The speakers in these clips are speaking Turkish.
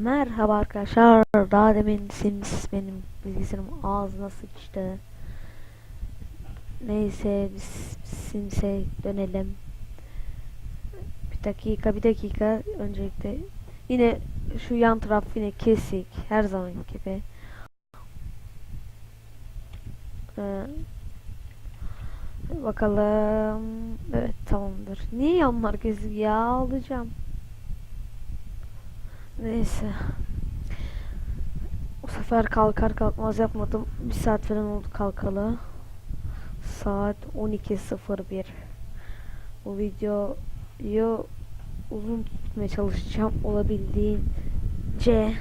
Merhaba arkadaşlar. Daha demin Sims benim bilgisayarım ağzına sıçtı. Neyse biz Sims'e dönelim. Bir dakika bir dakika öncelikle yine şu yan taraf yine kesik her zaman gibi. Ee, bakalım. Evet tamamdır. Niye yanlar kesik ya alacağım. Neyse. Bu sefer kalkar kalkmaz yapmadım. Bir saat falan oldu kalkalı. Saat 12.01. Bu videoyu uzun tutmaya çalışacağım olabildiğince.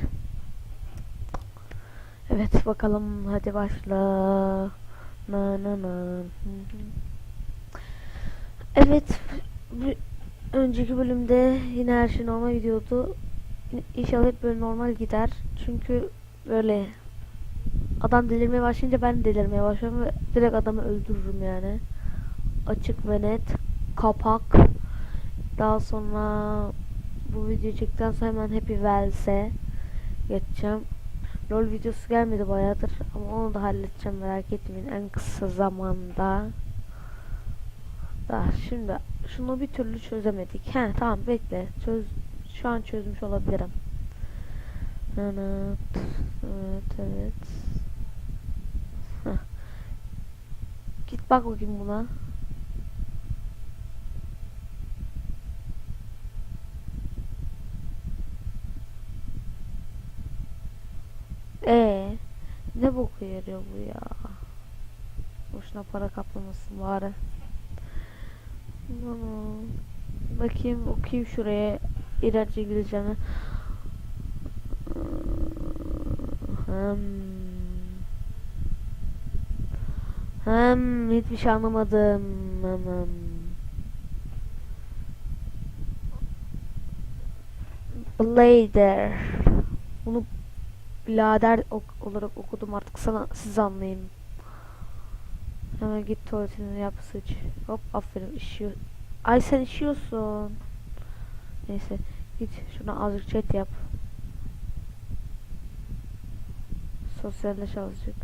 Evet bakalım hadi başla. Na na na. Evet. önceki bölümde yine her şey normal gidiyordu. İnşallah hep böyle normal gider. Çünkü böyle adam delirmeye başlayınca ben delirmeye başlıyorum ve direkt adamı öldürürüm yani. Açık ve net. Kapak. Daha sonra bu videoyu çektikten sonra hemen Happy Wells'e geçeceğim. LOL videosu gelmedi bayağıdır ama onu da halledeceğim merak etmeyin en kısa zamanda. Daha şimdi şunu bir türlü çözemedik. He tamam bekle. Çöz şu an çözmüş olabilirim. Evet. Evet evet. Git bak bakayım buna. Ee, ne boku yarıyor bu ya? Boşuna para kaplamasın bari. Bakayım okuyayım şuraya iğrenç İngilizcemi. Hmm. Hmm, hiçbir şey anlamadım. Hmm. Blader. Bunu birader ok olarak okudum artık sana siz anlayın. Hemen git tuvaletini yap sıç. Hop aferin işiyor. Ay sen işiyorsun. Neyse git şuna azıcık chat yap. Sosyalleş azıcık.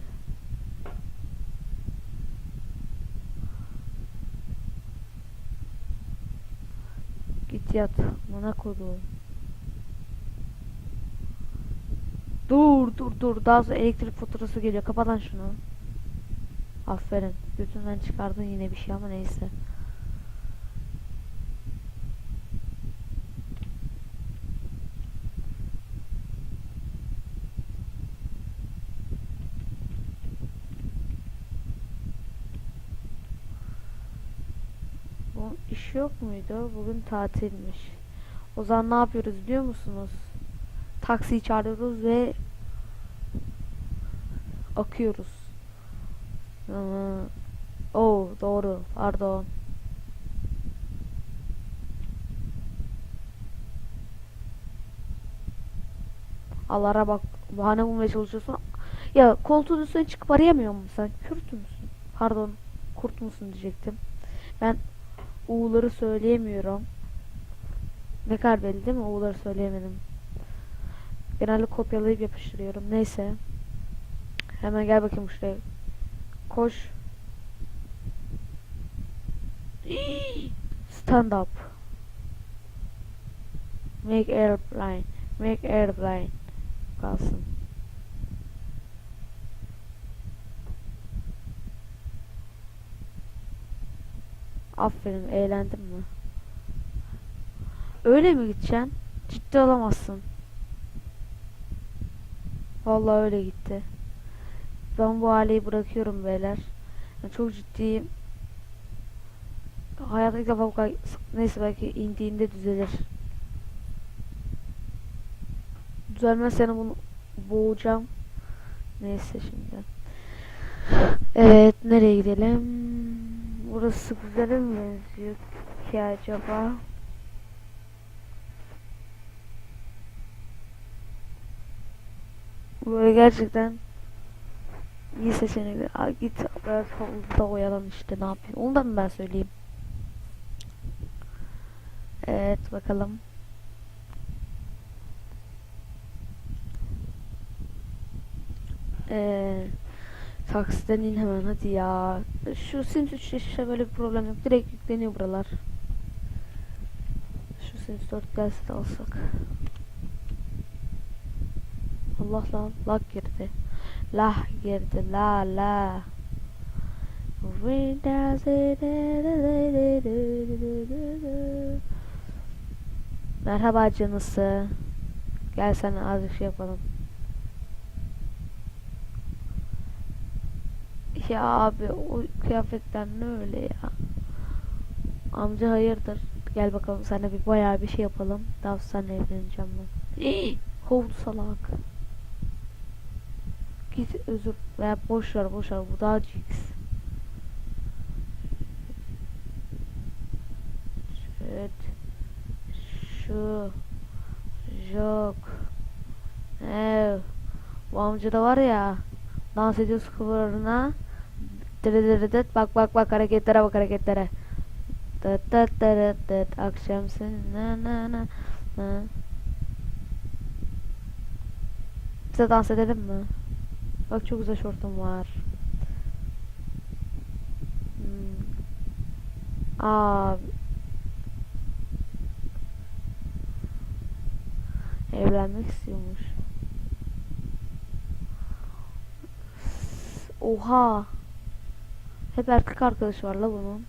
Git yat. Bana kodu. Dur dur dur. Daha sonra elektrik faturası geliyor. Kapat lan şunu. Aferin. Götünden çıkardın yine bir şey ama neyse. Bu yok muydu? Bugün tatilmiş. O zaman ne yapıyoruz biliyor musunuz? Taksiyi çağırıyoruz ve akıyoruz. Aa, oh doğru pardon. Allah'a bak bahane bulmaya çalışıyorsun. Ya koltuğun üstüne çıkıp arayamıyor musun sen? Kürt müsün? Pardon kurt musun diyecektim. Ben U'ları söyleyemiyorum. Ne kadar belli değil mi? U'ları söyleyemedim. Genelde kopyalayıp yapıştırıyorum. Neyse. Hemen gel bakayım şuraya. Koş. Stand up. Make airplane. Make airplane. Kalsın. Aferin eğlendin mi? Öyle mi gideceksin? Ciddi olamazsın. Vallahi öyle gitti. Ben bu aileyi bırakıyorum beyler. Yani çok ciddiyim. Hayatta ilk defa bu kadar... Neyse belki indiğinde düzelir. Düzelmezse bunu boğacağım. Neyse şimdi. Evet nereye gidelim? Burası güzel mi benziyor ki acaba? Böyle gerçekten iyi seçenekler. Aa, git biraz havuzda oyalan işte ne yapayım. Onu da mı ben söyleyeyim? Evet bakalım. Eee taksiden in hemen hadi ya. Şu Sims 3 işte böyle bir problem yok. Direkt yükleniyor buralar. Şu Sims 4 gelse de alsak. Allah lan lag girdi. Lah girdi la la. Merhaba canısı. Gel sana azıcık şey yapalım. Ya abi o kıyafetler ne öyle ya? Amca hayırdır? Gel bakalım sana bir bayağı bir şey yapalım. Daha sonra evleneceğim ben. Kovdu salak. Git özür veya boş ver boş ver bu daha Jix. Evet. Şu. Yok. Ev. Bu amca da var ya. Dans ediyoruz kıvırına. Dırı dırı dıt. Bak bak bak hareketlere bak hareketlere. Dıt dıt dıt dıt. Akşamsın na na na. na. Bize dans edelim mi? Bak çok güzel şortum var. Hmm. Aa. Evlenmek istiyormuş. Oha. Hep erkek arkadaş var la bunun.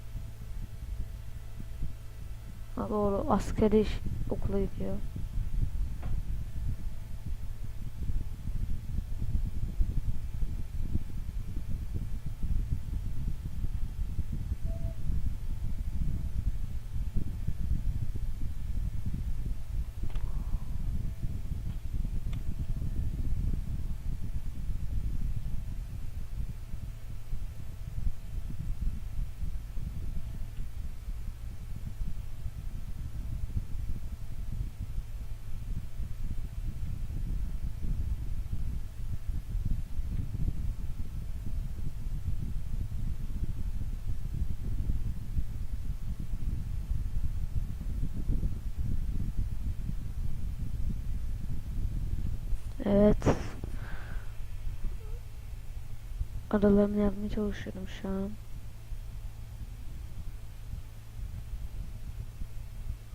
Ha doğru askeri okula gidiyor. Evet. Aralarını yapmaya çalışıyorum şu an.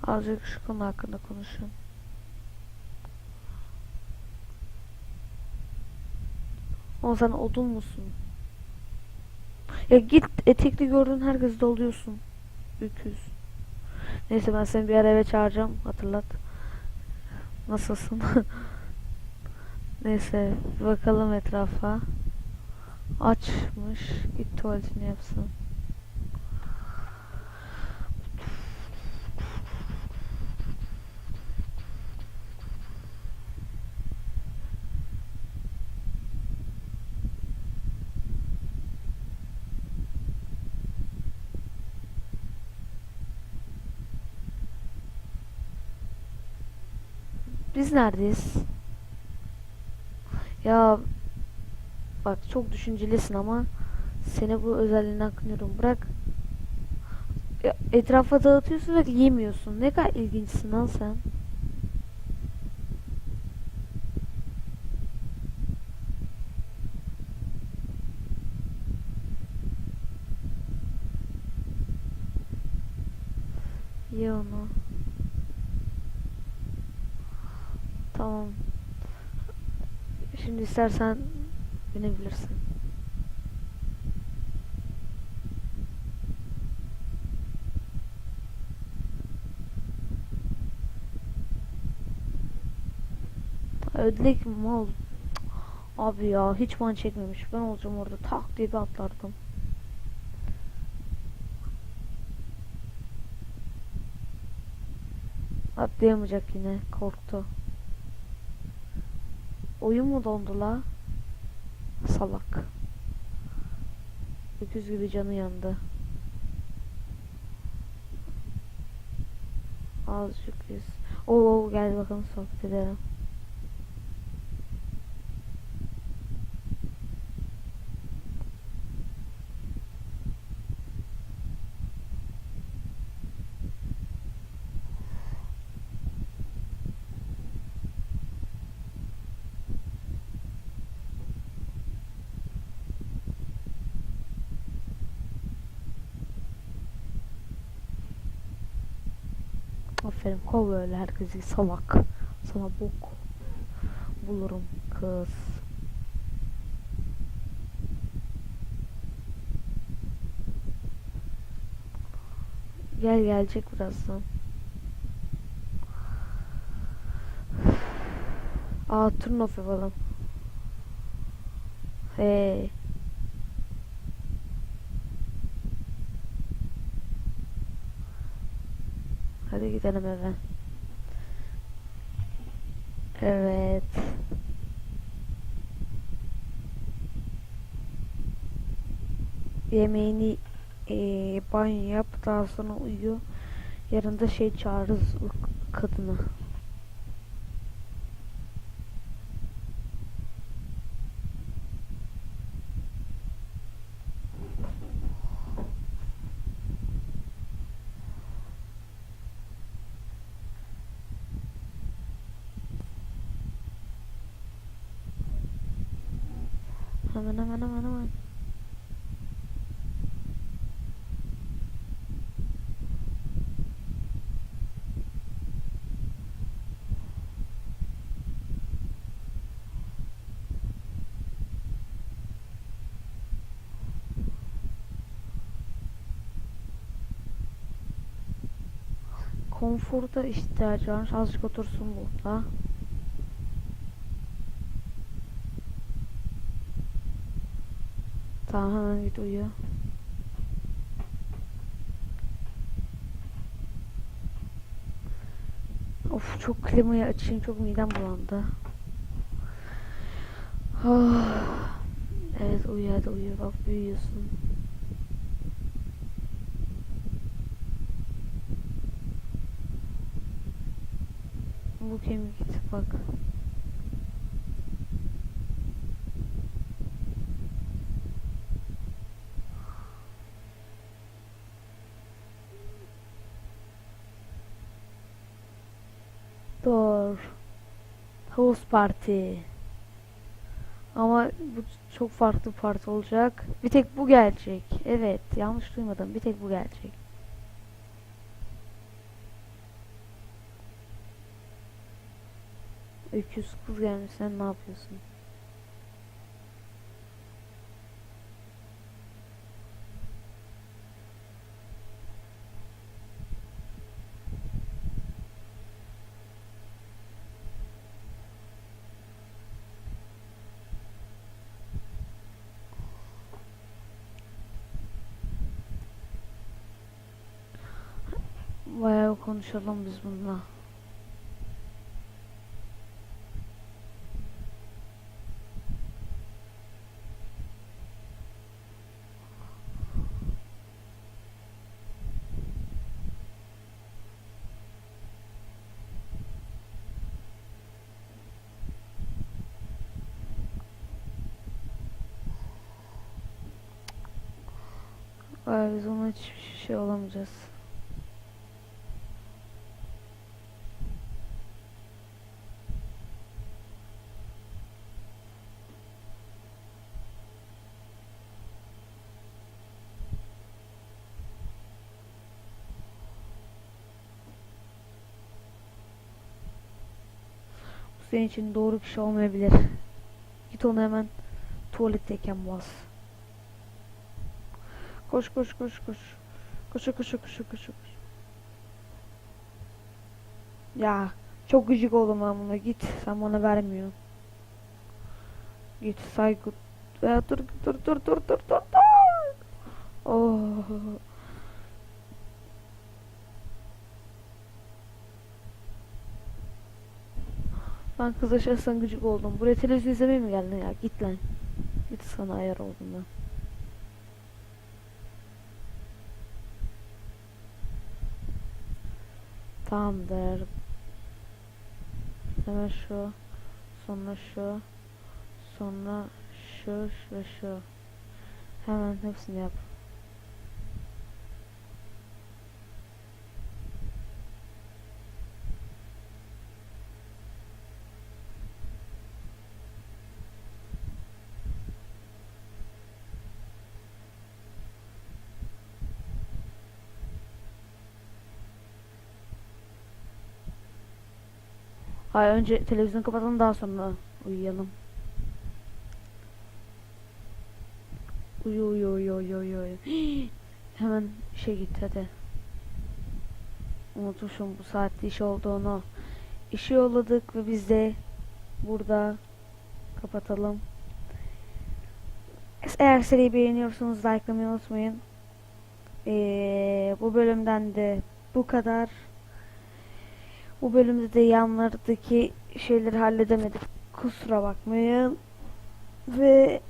Azıcık şu konu hakkında konuşun. O sen odun musun? Ya git etekli gördüğün herkesi doluyorsun. Öküz. Neyse ben seni bir ara eve çağıracağım. Hatırlat. Nasılsın? Neyse bakalım etrafa. Açmış. Git tuvaletini yapsın. Biz neredeyiz? Ya bak çok düşüncelisin ama seni bu özelliğinden kınıyorum. Bırak ya, etrafa dağıtıyorsun ve yemiyorsun. Ne kadar ilginçsin lan sen. Ye onu. Tamam. Şimdi istersen binebilirsin. Ödlek mal. Abi ya hiç man çekmemiş. Ben olacağım orada tak diye bir atlardım. Atlayamayacak yine korktu. Oyun mu dondu la? Salak. Öküz gibi canı yandı. Azıcık biz. Oo gel bakalım sohbet edelim. Aferin kov böyle herkesi salak. Sana bok bulurum kız. Gel gelecek birazdan. Aa turn off yapalım. Hey. Hadi gidelim eve. Evet. Yemeğini eee banyo yap daha sonra uyu. Yarın da şey çağırırız kadını. Hemen hemen hemen hemen. Konforda ihtiyacı varmış. Azıcık otursun burada. Tamam hemen git uyu. Of çok klimayı açayım çok midem bulandı. Ah. Evet uyu hadi uyu bak büyüyorsun. Bu kemik bak. Dur. House Party. Ama bu çok farklı parti olacak. Bir tek bu gelecek. Evet, yanlış duymadım. Bir tek bu gelecek. Öküz kız gelmiş. Sen ne yapıyorsun? Bayağı konuşalım biz bununla. Bayağı biz ona hiçbir şey olamayacağız. Bu senin için doğru kişi olmayabilir. Git onu hemen tuvaletteyken bas. Koş koş koş koş. Koş koş koş koş koş. Ya çok gıcık oldum ben buna. Git sen bana vermiyorsun. Git saygı. Ya, dur dur dur dur dur dur dur. Oh. Ben kıza şahsen gıcık oldum. Buraya televizyon izlemeye mi geldin ya? Git lan. Git sana ayar oldum ben. Tamamdır. Hemen şu. Sonra şu. Sonra şu ve şu. Hemen hepsini yap. Hayır önce televizyonu kapatalım daha sonra uyuyalım. Uyu uyu uyu uyu uyu. uyu. Hemen işe git hadi. Unutmuşum bu saatte iş olduğunu. İşi yolladık ve biz de burada kapatalım. Eğer seriyi beğeniyorsanız likelamayı unutmayın. Ee, bu bölümden de bu kadar. Bu bölümde de yanlardaki şeyleri halledemedik. Kusura bakmayın. Ve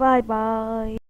bay bay.